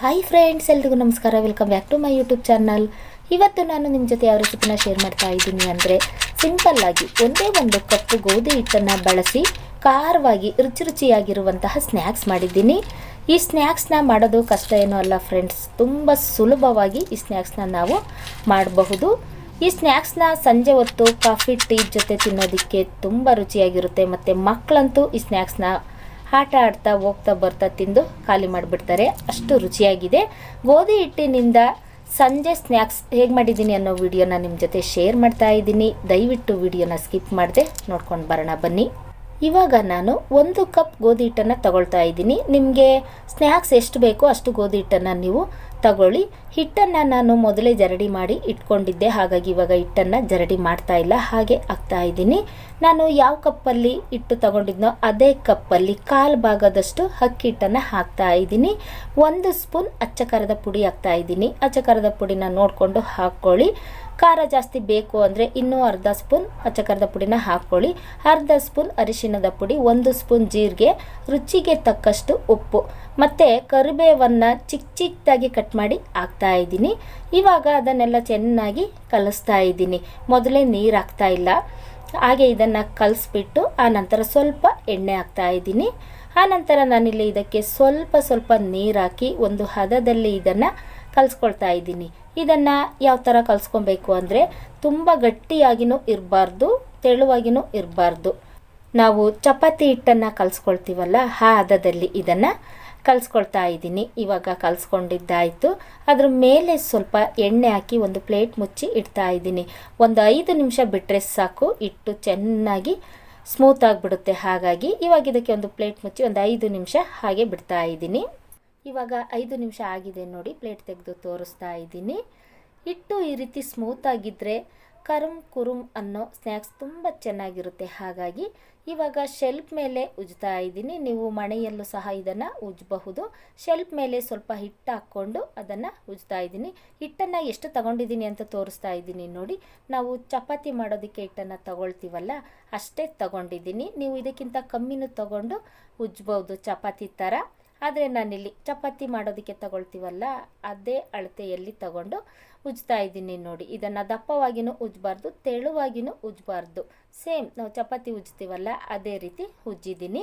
Hi friends ಎಲ್ರಿಗೂ ನಮಸ್ಕಾರ. Welcome back to my YouTube channel ಇವತ್ತು ನಾನು ನಿಮ್ಮ ಜೊತೆ ಯಾವ ರೆಸಿಪಿನ ಶೇರ್ ಮಾಡ್ತಾ ಇದ್ದೀನಿ ಅಂದರೆ ಸಿಂಪಲ್ಲಾಗಿ ಒಂದೇ ಒಂದು ಕಪ್ಪು ಗೋಧಿ ಹಿಟ್ಟನ್ನು ಬಳಸಿ, ಖಾರವಾಗಿ ರುಚಿ ರುಚಿಯಾಗಿರುವಂತಹ ಸ್ನ್ಯಾಕ್ಸ್ ಮಾಡಿದ್ದೀನಿ. ಈ ಸ್ನ್ಯಾಕ್ಸ್ನ ಮಾಡೋದು ಕಷ್ಟ ಏನೂ ಅಲ್ಲ ಫ್ರೆಂಡ್ಸ್ ತುಂಬ ಸುಲಭವಾಗಿ ಈ ಸ್ನ್ಯಾಕ್ಸ್ನ ನಾವು ಮಾಡಬಹುದು. ಈ ಸ್ನ್ಯಾಕ್ಸ್ನ ಸಂಜೆ ಹೊತ್ತು ಕಾಫಿ ಟೀ ಜೊತೆ ತಿನ್ನೋದಕ್ಕೆ ತುಂಬ ರುಚಿಯಾಗಿರುತ್ತೆ. ಮತ್ತು ಮಕ್ಕಳಂತೂ ಈ ಸ್ನ್ಯಾಕ್ಸ್ನ ಆಟ ಆಡ್ತಾ ಹೋಗ್ತಾ ಬರ್ತಾ ತಿಂದು ಖಾಲಿ ಮಾಡಿಬಿಡ್ತಾರೆ. ಅಷ್ಟು ರುಚಿಯಾಗಿದೆ. ಗೋಧಿ ಹಿಟ್ಟಿನಿಂದ ಸಂಜೆ ಸ್ನ್ಯಾಕ್ಸ್ ಹೇಗೆ ಮಾಡಿದ್ದೀನಿ ಅನ್ನೋ ವಿಡಿಯೋನ ನಿಮ್ಮ ಜೊತೆ ಶೇರ್ ಮಾಡ್ತಾ ಇದ್ದೀನಿ. ದಯವಿಟ್ಟು ವಿಡಿಯೋನ ಸ್ಕಿಪ್ ಮಾಡದೆ ನೋಡ್ಕೊಂಡು ಬರೋಣ ಬನ್ನಿ. ಇವಾಗ ನಾನು ಒಂದು ಕಪ್ ಗೋಧಿ ಹಿಟ್ಟನ್ನು ತಗೊಳ್ತಾ ಇದ್ದೀನಿ. ನಿಮಗೆ ಸ್ನ್ಯಾಕ್ಸ್ ಎಷ್ಟು ಬೇಕೋ ಅಷ್ಟು ಗೋಧಿ ಹಿಟ್ಟನ್ನು ನೀವು ತಗೊಳ್ಳಿ. ಹಿಟ್ಟನ್ನು ನಾನು ಮೊದಲೇ ಜರಡಿ ಮಾಡಿ ಇಟ್ಕೊಂಡಿದ್ದೆ. ಹಾಗಾಗಿ ಇವಾಗ ಹಿಟ್ಟನ್ನು ಜರಡಿ ಮಾಡ್ತಾ ಇಲ್ಲ. ಹಾಗೆ ಹಾಕ್ತಾ ಇದ್ದೀನಿ. ನಾನು ಯಾವ ಕಪ್ಪಲ್ಲಿ ಹಿಟ್ಟು ತಗೊಂಡಿದ್ನೋ ಅದೇ ಕಪ್ಪಲ್ಲಿ ಕಾಲು ಭಾಗದಷ್ಟು ಅಕ್ಕಿ ಹಿಟ್ಟನ್ನು ಹಾಕ್ತಾ ಇದ್ದೀನಿ. ಒಂದು ಸ್ಪೂನ್ ಅಚ್ಚಕರದ ಪುಡಿ ಹಾಕ್ತಾ ಇದ್ದೀನಿ. ಅಚ್ಚಕರದ ಪುಡಿನ ನೋಡಿಕೊಂಡು ಹಾಕ್ಕೊಳ್ಳಿ ಖಾರ ಜಾಸ್ತಿ ಬೇಕು ಅಂದರೆ ಇನ್ನೂ ಅರ್ಧ ಸ್ಪೂನ್ ಅಚ್ಚಕರದ ಪುಡಿನ ಹಾಕ್ಕೊಳ್ಳಿ. ಅರ್ಧ ಸ್ಪೂನ್ ಅರಿಶಿಣದ ಪುಡಿ, ಒಂದು ಸ್ಪೂನ್ ಜೀರಿಗೆ, ರುಚಿಗೆ ತಕ್ಕಷ್ಟು ಉಪ್ಪು. ಮತ್ತು ಕರಿಬೇವನ್ನು ಚಿಕ್ಕ ಚಿಕ್ಕದಾಗಿ ಕಟ್ ಮಾಡಿ ಹಾಕ್ತಾ ಇದ್ದೀನಿ. ಇವಾಗ ಅದನ್ನೆಲ್ಲ ಚೆನ್ನಾಗಿ ಕಲಿಸ್ತಾ ಇದ್ದೀನಿ. ಮೊದಲೇ ನೀರು ಹಾಕ್ತಾ ಇಲ್ಲ. ಹಾಗೆ ಇದನ್ನು ಕಲಿಸ್ಬಿಟ್ಟು ಆ ನಂತರ ಸ್ವಲ್ಪ ಎಣ್ಣೆ ಹಾಕ್ತಾ ಇದ್ದೀನಿ. ಆನಂತರ ನಾನಿಲ್ಲಿ ಇದಕ್ಕೆ ಸ್ವಲ್ಪ ಸ್ವಲ್ಪ ನೀರು ಹಾಕಿ ಒಂದು ಹದದಲ್ಲಿ ಇದನ್ನು ಕಲಿಸ್ಕೊಳ್ತಾ ಇದ್ದೀನಿ. ಇದನ್ನು ಯಾವ ಥರ ಕಲಿಸ್ಕೊಬೇಕು ಅಂದರೆ ತುಂಬ ಗಟ್ಟಿಯಾಗಿನೂ ಇರಬಾರ್ದು, ತೆಳುವಾಗಿನೂ ಇರಬಾರ್ದು. ನಾವು ಚಪಾತಿ ಹಿಟ್ಟನ್ನು ಕಲಿಸ್ಕೊಳ್ತೀವಲ್ಲ ಆ ಹದದಲ್ಲಿ ಇದನ್ನು ಕಲಿಸ್ಕೊಳ್ತಾ ಇದ್ದೀನಿ. ಇವಾಗ ಕಲಿಸ್ಕೊಂಡಿದ್ದಾಯಿತು. ಅದ್ರ ಮೇಲೆ ಸ್ವಲ್ಪ ಎಣ್ಣೆ ಹಾಕಿ ಒಂದು ಪ್ಲೇಟ್ ಮುಚ್ಚಿ ಇಡ್ತಾ ಇದ್ದೀನಿ. ಒಂದು ಐದು ನಿಮಿಷ ಬಿಟ್ಟರೆ ಸಾಕು. ಇಟ್ಟು ಚೆನ್ನಾಗಿ ಸ್ಮೂತ್ ಆಗಿಬಿಡುತ್ತೆ. ಹಾಗಾಗಿ ಇವಾಗ ಇದಕ್ಕೆ ಒಂದು ಪ್ಲೇಟ್ ಮುಚ್ಚಿ ಒಂದು ಐದು ನಿಮಿಷ ಹಾಗೆ ಬಿಡ್ತಾ ಇದ್ದೀನಿ. ಇವಾಗ ಐದು ನಿಮಿಷ ಆಗಿದೆ ನೋಡಿ ಪ್ಲೇಟ್ ತೆಗೆದು ತೋರಿಸ್ತಾ ಇದ್ದೀನಿ. ಹಿಟ್ಟು ಈ ರೀತಿ ಸ್ಮೂತ್ ಆಗಿದ್ದರೆ ಕರುಮ್ ಕುರುಮ್ ಅನ್ನೋ ಸ್ನ್ಯಾಕ್ಸ್ ತುಂಬ ಚೆನ್ನಾಗಿರುತ್ತೆ. ಹಾಗಾಗಿ ಇವಾಗ ಶೆಲ್ಫ್ ಮೇಲೆ ಉಜ್ತಾ ಇದ್ದೀನಿ. ನೀವು ಮಣೆಯಲ್ಲೂ ಸಹ ಇದನ್ನು ಉಜ್ಜಬಹುದು ಶೆಲ್ಫ್ ಮೇಲೆ ಸ್ವಲ್ಪ ಹಿಟ್ಟು ಹಾಕ್ಕೊಂಡು ಅದನ್ನು ಉಜ್ತಾ ಇದ್ದೀನಿ. ಹಿಟ್ಟನ್ನು ಎಷ್ಟು ತಗೊಂಡಿದ್ದೀನಿ ಅಂತ ತೋರಿಸ್ತಾ ಇದ್ದೀನಿ ನೋಡಿ. ನಾವು ಚಪಾತಿ ಮಾಡೋದಕ್ಕೆ ಹಿಟ್ಟನ್ನು ತಗೊಳ್ತೀವಲ್ಲ, ಅಷ್ಟೇ ತಗೊಂಡಿದ್ದೀನಿ. ನೀವು ಇದಕ್ಕಿಂತ ಕಮ್ಮಿನೂ ತಗೊಂಡು ಉಜ್ಬೋದು ಚಪಾತಿ ಥರ ಆದರೆ ನಾನಿಲ್ಲಿ ಚಪಾತಿ ಮಾಡೋದಕ್ಕೆ ತಗೊಳ್ತೀವಲ್ಲ, ಅದೇ ಅಳತೆಯಲ್ಲಿ ತಗೊಂಡು ಉಜ್ತಾ ಇದ್ದೀನಿ ನೋಡಿ. ಇದನ್ನು ದಪ್ಪವಾಗಿಯೂ ಉಜ್ಜಬಾರ್ದು ತೆಳುವಾಗಿನೂ ಉಜ್ಜಬಾರ್ದು ಸೇಮ್ ನಾವು ಚಪಾತಿ ಉಜ್ತೀವಲ್ಲ, ಅದೇ ರೀತಿ ಉಜ್ಜಿದ್ದೀನಿ.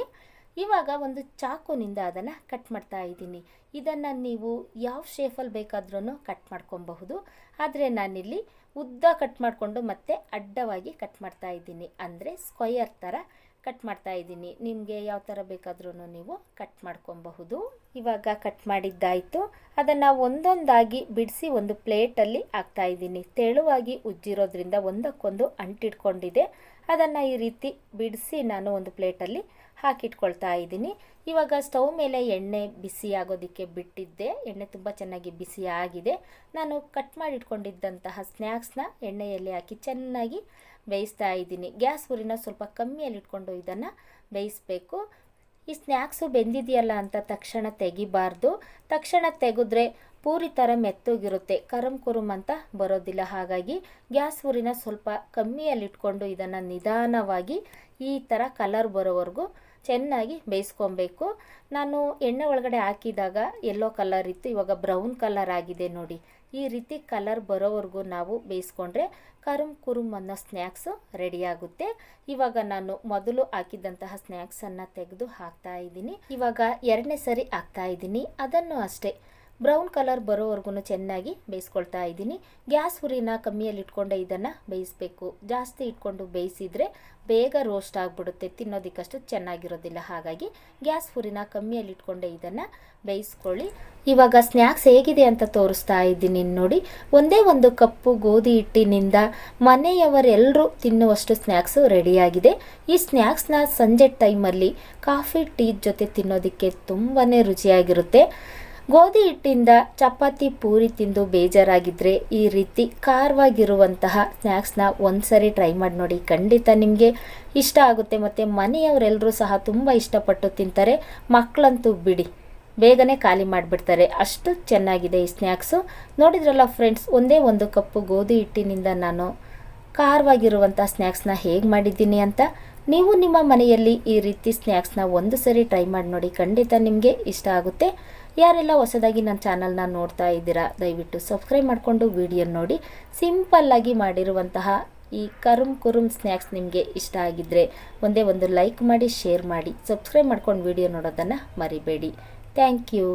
ಇವಾಗ ಒಂದು ಚಾಕುನಿಂದ ಅದನ್ನು ಕಟ್ ಮಾಡ್ತಾ ಇದ್ದೀನಿ. ಇದನ್ನು ನೀವು ಯಾವ ಶೇಫಲ್ಲಿ ಬೇಕಾದ್ರೂ ಕಟ್ ಮಾಡ್ಕೊಬಹುದು. ಆದರೆ ನಾನಿಲ್ಲಿ ಉದ್ದ ಕಟ್ ಮಾಡಿಕೊಂಡು ಮತ್ತೆ ಅಡ್ಡವಾಗಿ ಕಟ್ ಮಾಡ್ತಾ ಇದ್ದೀನಿ. ಅಂದರೆ ಸ್ಕ್ವಯರ್ ಥರ ಕಟ್ ಮಾಡ್ತಾ ಇದ್ದೀನಿ. ನಿಮಗೆ ಯಾವ ಥರ ಬೇಕಾದ್ರೂ ನೀವು ಕಟ್ ಮಾಡ್ಕೊಬಹುದು. ಇವಾಗ ಕಟ್ ಮಾಡಿದ್ದಾಯಿತು. ಅದನ್ನು ಒಂದೊಂದಾಗಿ ಬಿಡಿಸಿ ಒಂದು ಪ್ಲೇಟಲ್ಲಿ ಹಾಕ್ತಾ ಇದ್ದೀನಿ. ತೆಳುವಾಗಿ ಉಜ್ಜಿರೋದ್ರಿಂದ ಒಂದಕ್ಕೊಂದು ಅಂಟಿಟ್ಕೊಂಡಿದೆ. ಅದನ್ನು ಈ ರೀತಿ ಬಿಡಿಸಿ ನಾನು ಒಂದು ಪ್ಲೇಟಲ್ಲಿ ಹಾಕಿಟ್ಕೊಳ್ತಾ ಇದ್ದೀನಿ. ಇವಾಗ ಸ್ಟವ್ ಮೇಲೆ ಎಣ್ಣೆ ಬಿಸಿ ಆಗೋದಕ್ಕೆ ಬಿಟ್ಟಿದ್ದೆ. ಎಣ್ಣೆ ತುಂಬ ಚೆನ್ನಾಗಿ ಬಿಸಿ ಆಗಿದೆ. ನಾನು ಕಟ್ ಮಾಡಿಟ್ಕೊಂಡಿದ್ದಂತಹ ಸ್ನ್ಯಾಕ್ಸ್ನ ಎಣ್ಣೆಯಲ್ಲಿ ಹಾಕಿ ಚೆನ್ನಾಗಿ ಬೇಯಿಸ್ತಾ ಇದ್ದೀನಿ. ಗ್ಯಾಸ್ ಉರಿನ ಸ್ವಲ್ಪ ಕಮ್ಮಿಯಲ್ಲಿ ಇಟ್ಕೊಂಡು ಇದನ್ನು ಬೇಯಿಸಬೇಕು. ಈ ಸ್ನ್ಯಾಕ್ಸು ಬೆಂದಿದೆಯಲ್ಲ ಅಂತ ತಕ್ಷಣ ತೆಗಿಬಾರ್ದು. ತಕ್ಷಣ ತೆಗೆದ್ರೆ ಪೂರಿ ಥರ ಮೆತ್ತಗಿರುತ್ತೆ. ಕರಂ ಕುರುಮ್ ಅಂತ ಬರೋದಿಲ್ಲ. ಹಾಗಾಗಿ ಗ್ಯಾಸ್ ಊರಿನ ಸ್ವಲ್ಪ ಕಮ್ಮಿಯಲ್ಲಿಟ್ಕೊಂಡು ಇದನ್ನು ನಿಧಾನವಾಗಿ ಈ ಥರ ಕಲರ್ ಬರೋವರೆಗೂ ಚೆನ್ನಾಗಿ ಬೇಯಿಸ್ಕೊಬೇಕು. ನಾನು ಎಣ್ಣೆ ಒಳಗಡೆ ಹಾಕಿದಾಗ ಎಲ್ಲೋ ಕಲರ್ ಇತ್ತು. ಇವಾಗ ಬ್ರೌನ್ ಕಲರ್ ಆಗಿದೆ ನೋಡಿ. ಈ ರೀತಿ ಕಲರ್ ಬರೋವರೆಗೂ ನಾವು ಬೇಯಿಸ್ಕೊಂಡ್ರೆ ಕರುಮ್ ಕುರುಮ್ ಅನ್ನೋ ಸ್ನ್ಯಾಕ್ಸು ರೆಡಿಯಾಗುತ್ತೆ ಇವಾಗ ನಾನು ಮೊದಲು ಹಾಕಿದ್ದಂತಹ ಸ್ನ್ಯಾಕ್ಸನ್ನು ತೆಗೆದು ಹಾಕ್ತಾ ಇದ್ದೀನಿ. ಇವಾಗ ಎರಡನೇ ಸರಿ ಹಾಕ್ತಾ ಇದ್ದೀನಿ. ಅದನ್ನು ಅಷ್ಟೇ. ಬ್ರೌನ್ ಕಲರ್ ಬರೋವರೆಗೂ ಚೆನ್ನಾಗಿ ಬೇಯಿಸ್ಕೊಳ್ತಾ ಇದ್ದೀನಿ. ಗ್ಯಾಸ್ ಹುರಿನ ಕಮ್ಮಿಯಲ್ಲಿ ಇಟ್ಕೊಂಡೆ ಇದನ್ನು ಬೇಯಿಸಬೇಕು. ಜಾಸ್ತಿ ಇಟ್ಕೊಂಡು ಬೇಯಿಸಿದರೆ ಬೇಗ ರೋಸ್ಟ್ ಆಗಿಬಿಡುತ್ತೆ. ತಿನ್ನೋದಕ್ಕಷ್ಟು ಚೆನ್ನಾಗಿರೋದಿಲ್ಲ. ಹಾಗಾಗಿ ಗ್ಯಾಸ್ ಹುರಿನ ಕಮ್ಮಿಯಲ್ಲಿ ಇಟ್ಕೊಂಡೆ ಇದನ್ನು ಬೇಯಿಸ್ಕೊಳ್ಳಿ. ಇವಾಗ ಸ್ನ್ಯಾಕ್ಸ್ ಹೇಗಿದೆ ಅಂತ ತೋರಿಸ್ತಾ ಇದ್ದೀನಿ ನೋಡಿ. ಒಂದೇ ಒಂದು ಕಪ್ಪು ಗೋಧಿ ಹಿಟ್ಟಿನಿಂದ ಮನೆಯವರೆಲ್ಲರೂ ತಿನ್ನುವಷ್ಟು ಸ್ನ್ಯಾಕ್ಸು ರೆಡಿಯಾಗಿದೆ. ಈ ಸ್ನ್ಯಾಕ್ಸ್ನ ಸಂಜೆ ಟೈಮಲ್ಲಿ ಕಾಫಿ, ಟೀ ಜೊತೆ ತಿನ್ನೋದಕ್ಕೆ ತುಂಬಾ ರುಚಿಯಾಗಿರುತ್ತೆ. ಗೋಧಿ ಹಿಟ್ಟಿಂದ ಚಪಾತಿ ಪೂರಿ ತಿಂದು ಬೇಜಾರಾಗಿದ್ದರೆ ಈ ರೀತಿ ಖಾರವಾಗಿರುವಂತಹ ಸ್ನ್ಯಾಕ್ಸ್ನ ಒಂದ್ಸರಿ ಟ್ರೈ ಮಾಡಿ ನೋಡಿ. ಖಂಡಿತ ನಿಮಗೆ ಇಷ್ಟ ಆಗುತ್ತೆ ಮತ್ತು ಮನೆಯವರೆಲ್ಲರೂ ಸಹ ತುಂಬ ಇಷ್ಟಪಟ್ಟು ತಿಂತಾರೆ. ಮಕ್ಕಳಂತೂ ಬಿಡಿ, ಬೇಗನೆ ಖಾಲಿ ಮಾಡಿಬಿಡ್ತಾರೆ. ಅಷ್ಟು ಚೆನ್ನಾಗಿದೆ ಈ ಸ್ನ್ಯಾಕ್ಸು. ನೋಡಿದ್ರಲ್ಲ ಫ್ರೆಂಡ್ಸ್, ಒಂದೇ ಒಂದು ಕಪ್ಪು ಗೋಧಿ ಹಿಟ್ಟಿನಿಂದ ನಾನು ಖಾರವಾಗಿರುವಂಥ ಸ್ನ್ಯಾಕ್ಸ್ನ ಹೇಗೆ ಮಾಡಿದ್ದೀನಿ ಅಂತ? ನೀವು ನಿಮ್ಮ ಮನೆಯಲ್ಲಿ ಈ ರೀತಿ ಸ್ನ್ಯಾಕ್ಸ್ನ ಒಂದು ಸರಿ ಟ್ರೈ ಮಾಡಿ ನೋಡಿ, ಖಂಡಿತ ನಿಮಗೆ ಇಷ್ಟ ಆಗುತ್ತೆ. ಯಾರೆಲ್ಲ ಹೊಸದಾಗಿ ನನ್ನ ಚಾನಲ್ನ ನೋಡ್ತಾ ಇದ್ದೀರಾ, ದಯವಿಟ್ಟು ಸಬ್ಸ್ಕ್ರೈಬ್ ಮಾಡಿಕೊಂಡು ವಿಡಿಯೋ ನೋಡಿ. ಸಿಂಪಲ್ಲಾಗಿ ಮಾಡಿರುವಂತಹ ಈ ಕರುಮ್ ಕುರುಮ್ ಸ್ನ್ಯಾಕ್ಸ್ ನಿಮಗೆ ಇಷ್ಟ ಆಗಿದ್ದರೆ ಒಂದೇ ಒಂದು ಲೈಕ್ ಮಾಡಿ ಶೇರ್ ಮಾಡಿ ಸಬ್ಸ್ಕ್ರೈಬ್ ಮಾಡ್ಕೊಂಡು ವಿಡಿಯೋ ನೋಡೋದನ್ನು ಮರಿಬೇಡಿ. Thank you